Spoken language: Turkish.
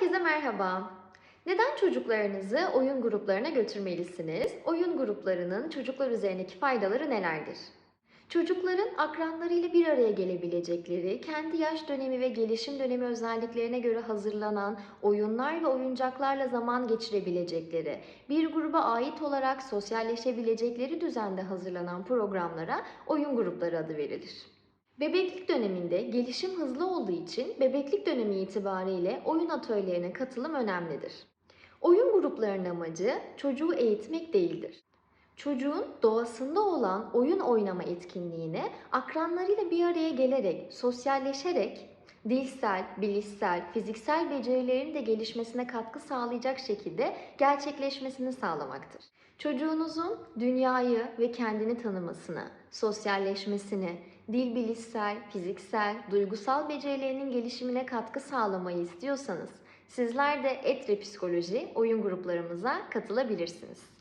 Herkese merhaba. Neden çocuklarınızı oyun gruplarına götürmelisiniz? Oyun gruplarının çocuklar üzerindeki faydaları nelerdir? Çocukların akranlarıyla bir araya gelebilecekleri, kendi yaş dönemi ve gelişim dönemi özelliklerine göre hazırlanan oyunlar ve oyuncaklarla zaman geçirebilecekleri, bir gruba ait olarak sosyalleşebilecekleri düzende hazırlanan programlara oyun grupları adı verilir. Bebeklik döneminde gelişim hızlı olduğu için bebeklik dönemi itibariyle oyun atölyelerine katılım önemlidir. Oyun gruplarının amacı çocuğu eğitmek değildir. Çocuğun doğasında olan oyun oynama etkinliğini akranlarıyla bir araya gelerek, sosyalleşerek dilsel, bilişsel, fiziksel becerilerin de gelişmesine katkı sağlayacak şekilde gerçekleşmesini sağlamaktır. Çocuğunuzun dünyayı ve kendini tanımasını, sosyalleşmesini, dil bilişsel, fiziksel, duygusal becerilerinin gelişimine katkı sağlamayı istiyorsanız sizler de Etre Psikoloji oyun gruplarımıza katılabilirsiniz.